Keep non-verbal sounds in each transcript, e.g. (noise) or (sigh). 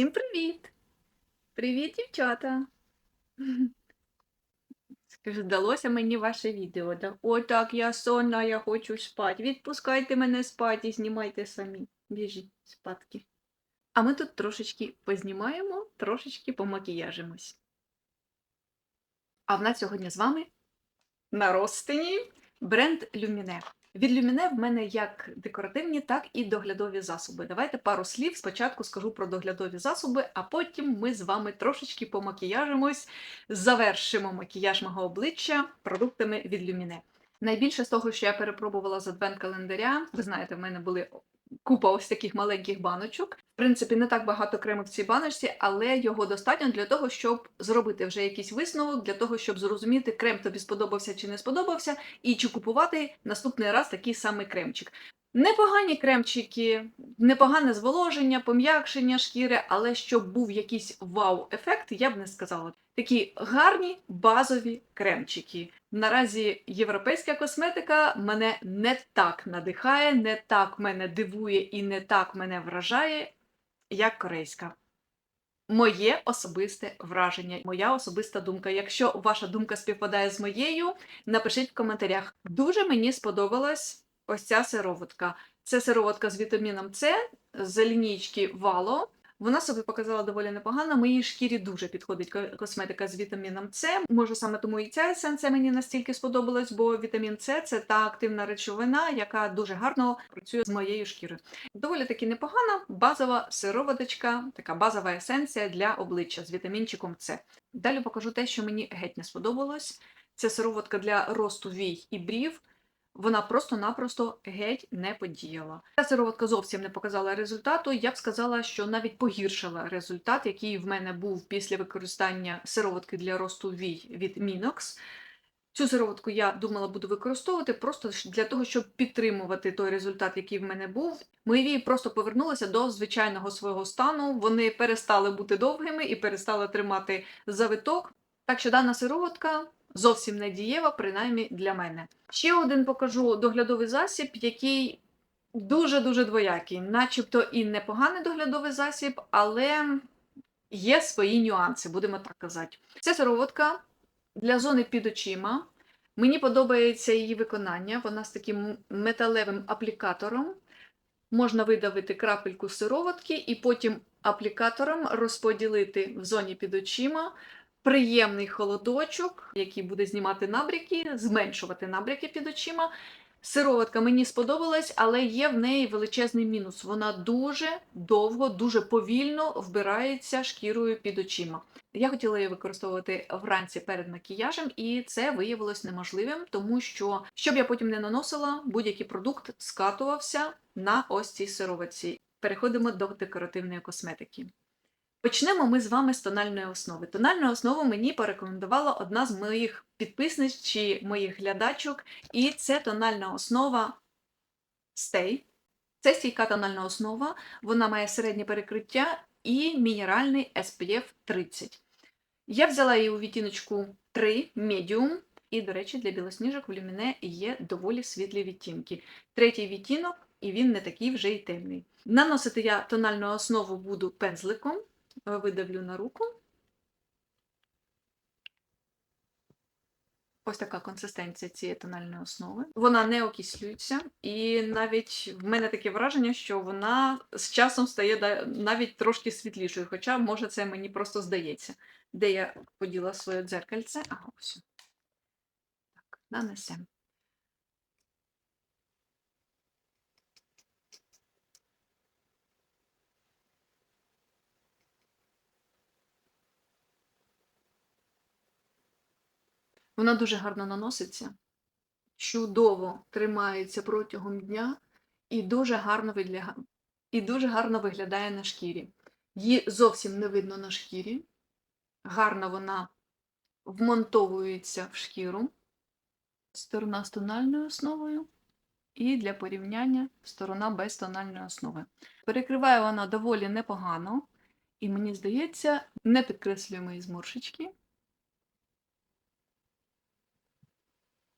Всім привіт! Привіт, дівчата! Скажу, здалося мені ваше відео. Да? О, так, я сонна, я хочу спати. Відпускайте мене спати і знімайте самі. Біжіть спадки. А ми тут трошечки познімаємо, трошечки помакіяжимось. А в нас сьогодні з вами на розтині бренд Люміне. Від Люміне в мене як декоративні, так і доглядові засоби. Давайте пару слів спочатку скажу про доглядові засоби, а потім ми з вами трошечки помакіяжимось, завершимо макіяж мого обличчя продуктами від Люміне. Найбільше з того, що я перепробувала з адвент-календаря, ви знаєте, в мене були купа ось таких маленьких баночок. В принципі, не так багато крему в цій баночці, але його достатньо для того, щоб зробити вже якийсь висновок, для того, щоб зрозуміти, крем тобі сподобався чи не сподобався, і чи купувати наступний раз такий самий кремчик. Непогані кремчики, непогане зволоження, пом'якшення шкіри, але щоб був якийсь вау-ефект, я б не сказала. Такі гарні базові кремчики. Наразі європейська косметика мене не так надихає, не так мене дивує і не так мене вражає, як корейська. Моє особисте враження, моя особиста думка. Якщо ваша думка співпадає з моєю, напишіть в коментарях. Дуже мені сподобалась ось ця сироватка. Це сироватка з вітаміном С з лінійки Вало. Вона себе показала доволі непогано. Моїй шкірі дуже підходить косметика з вітаміном С. Може, саме тому і ця есенція мені настільки сподобалась, бо вітамін С це та активна речовина, яка дуже гарно працює з моєю шкірою. Доволі таки непогана базова сироваточка, така базова есенція для обличчя з вітамінчиком С. Далі покажу те, що мені геть не сподобалось. Це сироватка для росту вій і брів. Вона просто-напросто геть не подіяла. Ця сироватка зовсім не показала результату. Я б сказала, що навіть погіршила результат, який в мене був після використання сироватки для росту вій від Minox. Цю сироватку я думала буду використовувати просто для того, щоб підтримувати той результат, який в мене був. Мої вії просто повернулися до звичайного свого стану. Вони перестали бути довгими і перестали тримати завиток. Так що дана сироватка зовсім не дієва, принаймні для мене. Ще один покажу доглядовий засіб, який дуже-дуже двоякий, начебто і непоганий доглядовий засіб, але є свої нюанси, будемо так казати. Це сироватка для зони під очима. Мені подобається її виконання. Вона з таким металевим аплікатором. Можна видавити крапельку сироватки і потім аплікатором розподілити в зоні під очима приємний холодочок, який буде знімати набряки, зменшувати набряки під очима. Сироватка мені сподобалась, але є в неї величезний мінус. Вона дуже довго, дуже повільно вбирається шкірою під очима. Я хотіла її використовувати вранці перед макіяжем, і це виявилось неможливим, тому що, щоб я потім не наносила, будь-який продукт скатувався на ось цій сироватці. Переходимо до декоративної косметики. Почнемо ми з вами з тональної основи. Тональну основу мені порекомендувала одна з моїх підписниць чи моїх глядачок, і це тональна основа Stay. Це стійка тональна основа, вона має середнє перекриття і мінеральний SPF 30. Я взяла її у відтіночку 3 Medium, і, до речі, для білосніжок в люміне є доволі світлі відтінки. Третій відтінок, і він не такий вже й темний. Наносити я тональну основу буду пензликом видавлю на руку. Ось така консистенція цієї тональної основи. Вона не окислюється, і навіть в мене таке враження, що вона з часом стає навіть трошки світлішою, хоча, може, це мені просто здається. Де я поділа своє дзеркальце? Ага, ось. Так, нанесемо. Вона дуже гарно наноситься, чудово тримається протягом дня і дуже гарно вигляда... і дуже гарно виглядає на шкірі. Її зовсім не видно на шкірі. Гарно вона вмонтовується в шкіру. Сторона з тональною основою. І для порівняння сторона без тональної основи. Перекриває вона доволі непогано, і мені здається, не підкреслює мої зморшечки.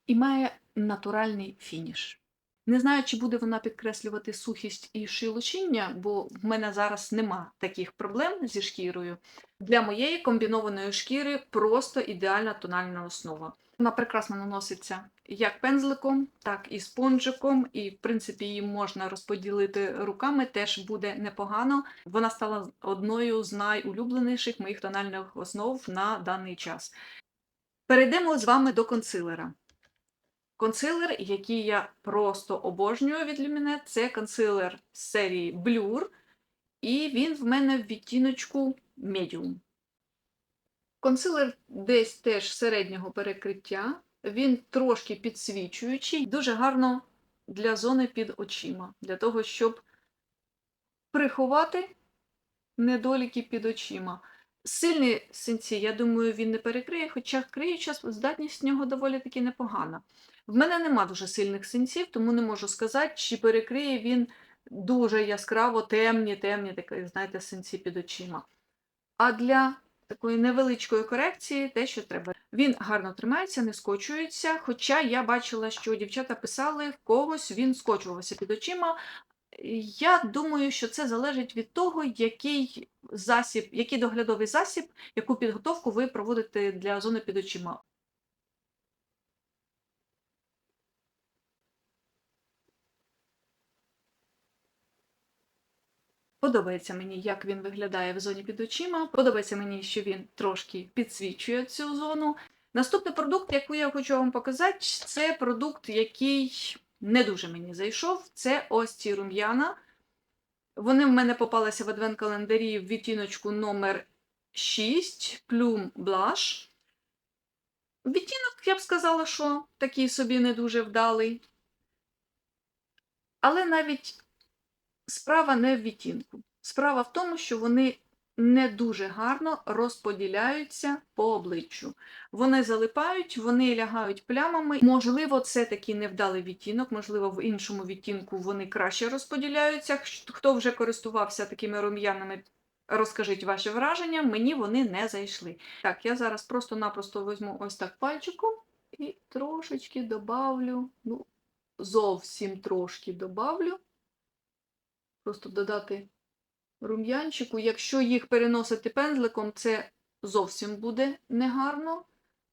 І має натуральний фініш. Не знаю, чи буде вона підкреслювати сухість і шилочіння, бо в мене зараз нема таких проблем зі шкірою. Для моєї комбінованої шкіри просто ідеальна тональна основа. Вона прекрасно наноситься як пензликом, так і спонжиком, і, в принципі, її можна розподілити руками, теж буде непогано. Вона стала одною з найулюбленіших моїх тональних основ на даний час. Перейдемо з вами до консилера. Консилер, який я просто обожнюю від Luminette, це консилер з серії Blur, і він в мене в відтіночку Medium. Консилер десь теж середнього перекриття, він трошки підсвічуючий, дуже гарно для зони під очима, для того, щоб приховати недоліки під очима. Сильні синці, я думаю, він не перекриє, хоча криюча здатність в нього доволі таки непогана. В мене нема дуже сильних синців, тому не можу сказати, чи перекриє він дуже яскраво темні, темні, такі, знаєте, синці під очима. А для такої невеличкої корекції те, що треба. Він гарно тримається, не скочується. Хоча я бачила, що дівчата писали, в когось він скочувався під очима. Я думаю, що це залежить від того, який засіб, який доглядовий засіб, яку підготовку ви проводите для зони під очима. Подобається мені, як він виглядає в зоні під очима. Подобається мені, що він трошки підсвічує цю зону. Наступний продукт, який я хочу вам показати, це продукт, який не дуже мені зайшов. Це ось ці рум'яна. Вони в мене попалися в адвент-календарі в відтіночку номер 6 Plum Blush. Відтінок, я б сказала, що такий собі не дуже вдалий. Але навіть справа не в відтінку. Справа в тому, що вони не дуже гарно розподіляються по обличчю. Вони залипають, вони лягають плямами. Можливо, це такий невдалий відтінок, можливо, в іншому відтінку вони краще розподіляються. Хто вже користувався такими рум'янами, розкажіть ваші враження, мені вони не зайшли. Так, я зараз просто-напросто візьму ось так пальчиком і трошечки добавлю, ну, зовсім трошки добавлю. Просто додати рум'янчику. Якщо їх переносити пензликом, це зовсім буде негарно.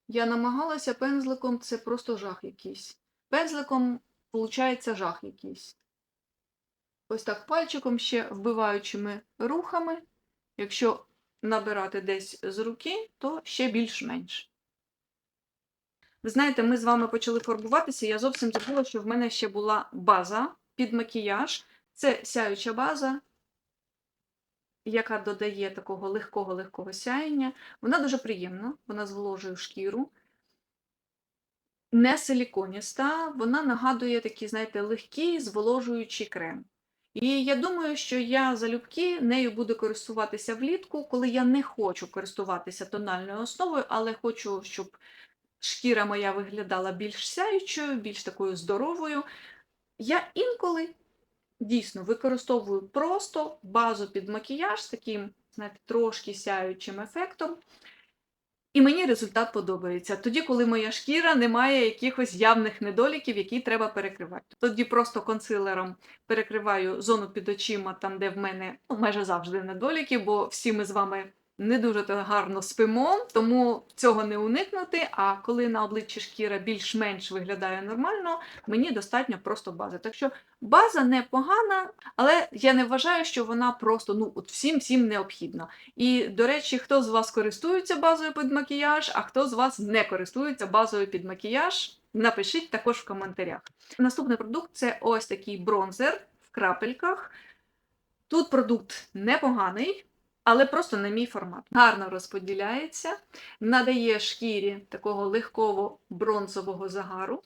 Я намагалася пензликом, це просто жах якийсь. Пензликом, виходить, жах якийсь. Ось так пальчиком ще вбиваючими рухами. Якщо набирати десь з руки, то ще більш-менш. Ви знаєте, ми з вами почали фарбуватися. Я зовсім забула, що в мене ще була база під макіяж. Це сяюча база, яка додає такого легкого-легкого сяєння. Вона дуже приємна, вона зволожує шкіру. Не силіконіста, вона нагадує такий, знаєте, легкий зволожуючий крем. І я думаю, що я залюбки нею буду користуватися влітку, коли я не хочу користуватися тональною основою, але хочу, щоб шкіра моя виглядала більш сяючою, більш такою здоровою. Я інколи дійсно використовую просто базу під макіяж з таким, знаєте, трошки сяючим ефектом. І мені результат подобається. Тоді, коли моя шкіра не має якихось явних недоліків, які треба перекривати. Тоді просто консилером перекриваю зону під очима, там, де в мене ну, майже завжди недоліки, бо всі ми з вами не дуже гарно спимо, тому цього не уникнути. А коли на обличчі шкіра більш-менш виглядає нормально, мені достатньо просто бази. Так що база непогана, але я не вважаю, що вона просто ну от всім всім необхідна. І, до речі, хто з вас користується базою під макіяж, а хто з вас не користується базою під макіяж, напишіть також в коментарях. Наступний продукт це ось такий бронзер в крапельках. Тут продукт непоганий але просто на мій формат. Гарно розподіляється, надає шкірі такого легкого бронзового загару,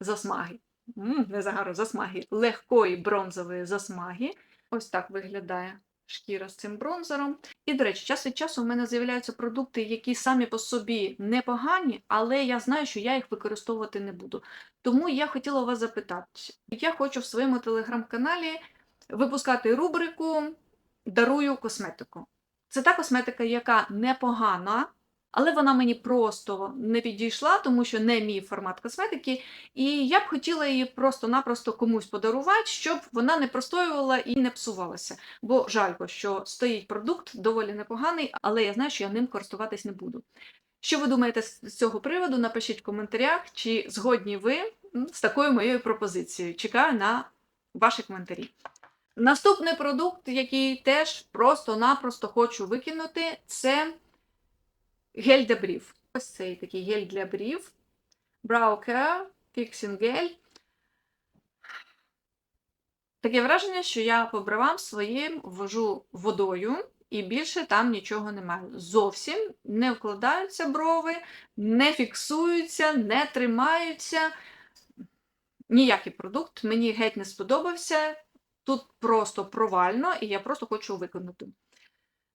засмаги. Не загару, засмаги, легкої бронзової засмаги. Ось так виглядає шкіра з цим бронзером. І, до речі, час від часу в мене з'являються продукти, які самі по собі непогані, але я знаю, що я їх використовувати не буду. Тому я хотіла вас запитати: я хочу в своєму телеграм-каналі випускати рубрику дарую косметику. Це та косметика, яка непогана, Але вона мені просто не підійшла, тому що не мій формат косметики, і я б хотіла її просто-напросто комусь подарувати, щоб вона не простоювала і не псувалася. Бо жалько, що стоїть продукт доволі непоганий, але я знаю, що я ним користуватись не буду. Що ви думаєте з цього приводу? Напишіть в коментарях, чи згодні ви з такою моєю пропозицією. Чекаю на ваші коментарі. Наступний продукт, який теж просто-напросто хочу викинути, це гель для брів. Ось цей такий гель для брів. Brow Care Fixing Gel. Таке враження, що я по бровам своїм ввожу водою, і більше там нічого немає. Зовсім не вкладаються брови, не фіксуються, не тримаються. Ніякий продукт мені геть не сподобався. Тут просто провально, і я просто хочу виконати.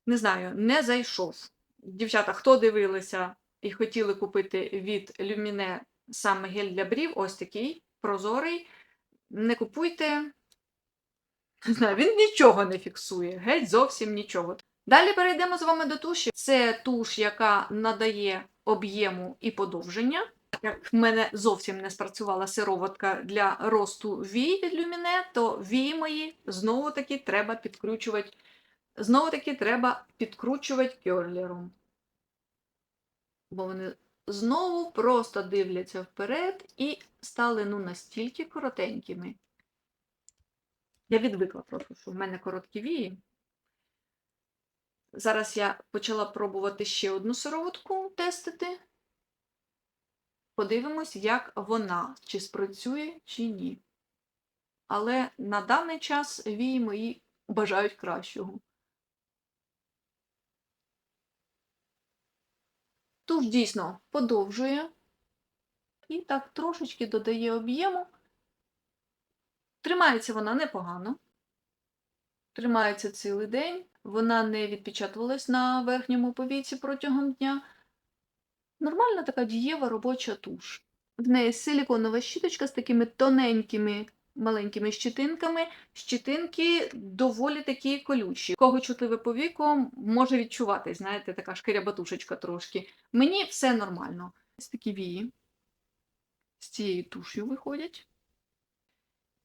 Не знаю, не зайшов. Дівчата, хто дивилися і хотіли купити від Lumine саме гель для брів, ось такий прозорий. Не купуйте. (laughs) Не знаю, він нічого не фіксує, геть зовсім нічого. Далі перейдемо з вами до туші. Це туш, яка надає об'єму і подовження. Як в мене зовсім не спрацювала сироватка для росту вій від Lumine, то вії мої знову таки треба підкручувати. Знову таки треба підкручувати кьорлером. Бо вони знову просто дивляться вперед і стали ну настільки коротенькими. Я відвикла просто, що в мене короткі вії. Зараз я почала пробувати ще одну сироватку тестити. Подивимось, як вона, чи спрацює, чи ні. Але на даний час вії мої бажають кращого. Туш дійсно подовжує і так трошечки додає об'єму. Тримається вона непогано. Тримається цілий день. Вона не відпечатувалась на верхньому повіці протягом дня. Нормальна така дієва робоча туш. В неї силіконова щіточка з такими тоненькими маленькими щитинками. Щитинки доволі такі колючі. Кого чутливе повіко, може відчувати, знаєте, така шкирябатушечка трошки. Мені все нормально. Ось такі вії з цією туш'ю виходять.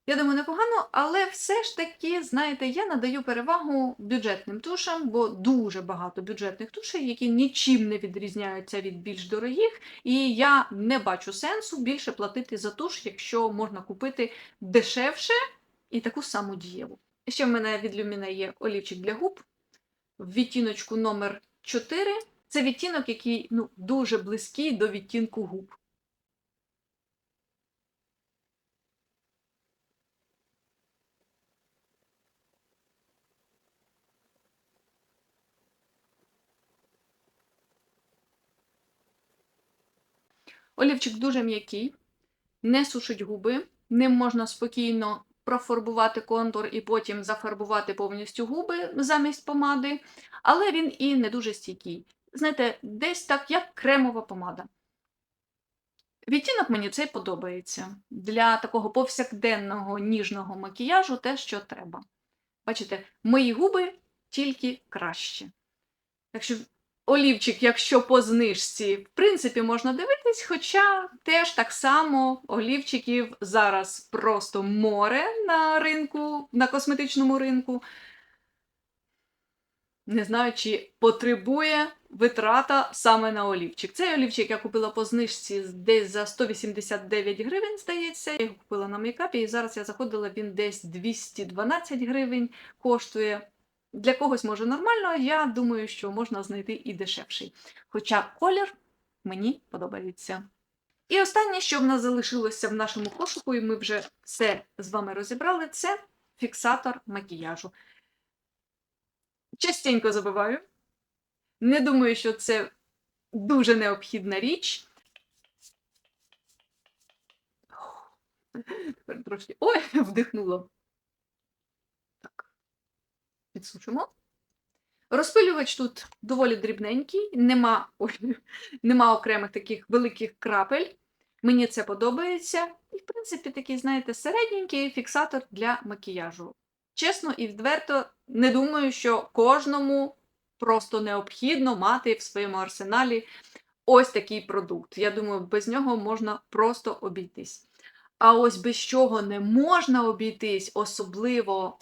Я думаю, непогано, але все ж таки, знаєте, я надаю перевагу бюджетним тушам, бо дуже багато бюджетних тушей, які нічим не відрізняються від більш дорогих, і я не бачу сенсу більше платити за туш, якщо можна купити дешевше і таку саму дієву. Ще в мене від Lumine є олівчик для губ в відтіночку номер 4. Це відтінок, який ну, дуже близький до відтінку губ. Олівчик дуже м'який, не сушить губи, ним можна спокійно профарбувати контур і потім зафарбувати повністю губи замість помади, але він і не дуже стійкий. Знаєте, десь так, як кремова помада. Відтінок мені цей подобається. Для такого повсякденного ніжного макіяжу те, що треба. Бачите, мої губи тільки краще. Так що олівчик, якщо по знижці, в принципі, можна дивитись, хоча теж так само олівчиків зараз просто море на ринку, на косметичному ринку. Не знаю, чи потребує витрата саме на олівчик. Цей олівчик я купила по знижці десь за 189 гривень, здається. Я його купила на мейкапі, і зараз я заходила, він десь 212 гривень коштує. Для когось може нормально, я думаю, що можна знайти і дешевший. Хоча колір мені подобається. І останнє, що в нас залишилося в нашому кошику, і ми вже все з вами розібрали, це фіксатор макіяжу. Частенько забиваю. Не думаю, що це дуже необхідна річ. Тепер трошки. Ой, (laughs) вдихнуло. Підсушимо. Розпилювач тут доволі дрібненький, нема, ой, (laughs) нема окремих таких великих крапель. Мені це подобається. І, в принципі, такий, знаєте, середненький фіксатор для макіяжу. Чесно і відверто, не думаю, що кожному просто необхідно мати в своєму арсеналі ось такий продукт. Я думаю, без нього можна просто обійтись. А ось без чого не можна обійтись, особливо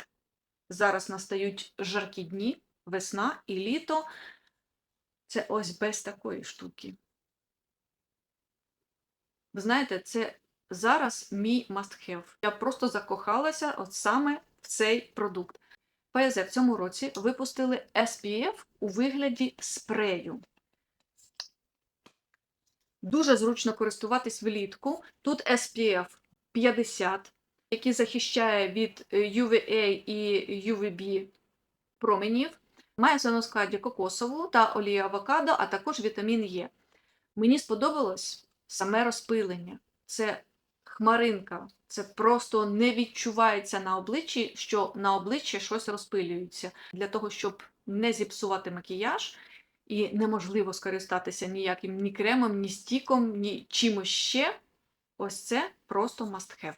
зараз настають жаркі дні, весна і літо. Це ось без такої штуки. Ви знаєте, це зараз мій must have. Я просто закохалася от саме в цей продукт. ПЗ в цьому році випустили SPF у вигляді спрею. Дуже зручно користуватись влітку. Тут SPF 50, який захищає від е, UVA і UVB променів. Має в своєму складі кокосову та олію авокадо, а також вітамін Е. Мені сподобалось саме розпилення. Це хмаринка. Це просто не відчувається на обличчі, що на обличчі щось розпилюється. Для того, щоб не зіпсувати макіяж, і неможливо скористатися ніяким ні кремом, ні стіком, ні чимось ще. Ось це просто must have.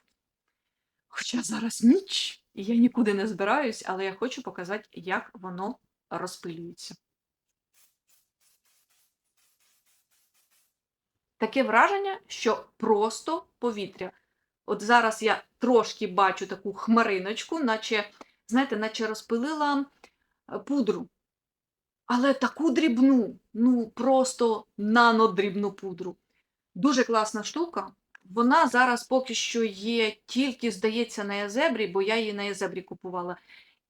Хоча зараз ніч, і я нікуди не збираюсь, але я хочу показати, як воно розпилюється. Таке враження, що просто повітря. От зараз я трошки бачу таку хмариночку, наче, знаєте, наче розпилила е, пудру. Але таку дрібну, ну просто нанодрібну пудру. Дуже класна штука. Вона зараз поки що є тільки, здається, на Язебрі, бо я її на Язебрі купувала.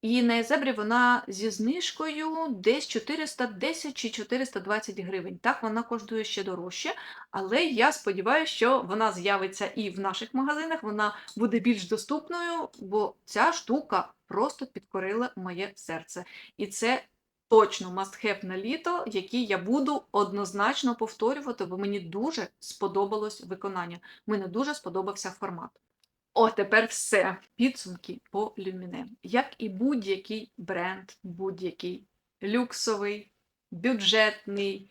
І на Язебрі вона зі знижкою десь 410 чи 420 гривень. Так, вона коштує ще дорожче, але я сподіваюся, що вона з'явиться і в наших магазинах, вона буде більш доступною, бо ця штука просто підкорила моє серце. І це точно must have на літо, який я буду однозначно повторювати, бо мені дуже сподобалось виконання. Мені дуже сподобався формат. О, тепер все. Підсумки по люміне. Як і будь-який бренд, будь-який люксовий, бюджетний,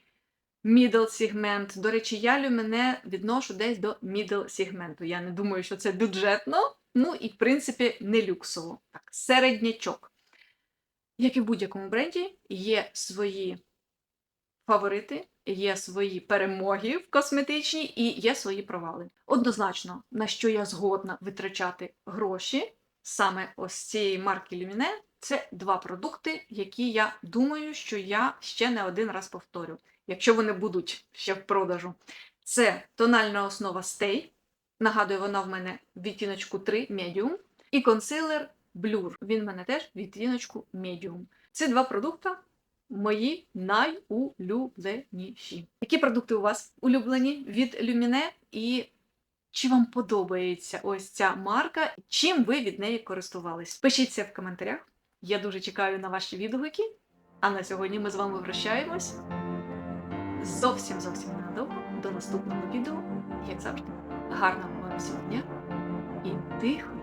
middle сегмент. До речі, я люміне відношу десь до middle сегменту. Я не думаю, що це бюджетно, ну і, в принципі, не люксово. Так, середнячок. Як і в будь-якому бренді, є свої фаворити, є свої перемоги в косметичній і є свої провали. Однозначно, на що я згодна витрачати гроші, саме ось цієї марки Lumine, це два продукти, які я думаю, що я ще не один раз повторю, якщо вони будуть ще в продажу. Це тональна основа Stay. Нагадую, вона в мене в відтіночку 3 Medium. І консилер Blur. Він в мене теж відтіночку Medium. Ці два продукти мої найулюбленіші. Які продукти у вас улюблені від Lumine? І чи вам подобається ось ця марка? Чим ви від неї користувались? Пишіться в коментарях. Я дуже чекаю на ваші відгуки. А на сьогодні ми з вами прощаємось. Зовсім зовсім ненадовго. До наступного відео, як завжди. Гарного вам всього дня і тихої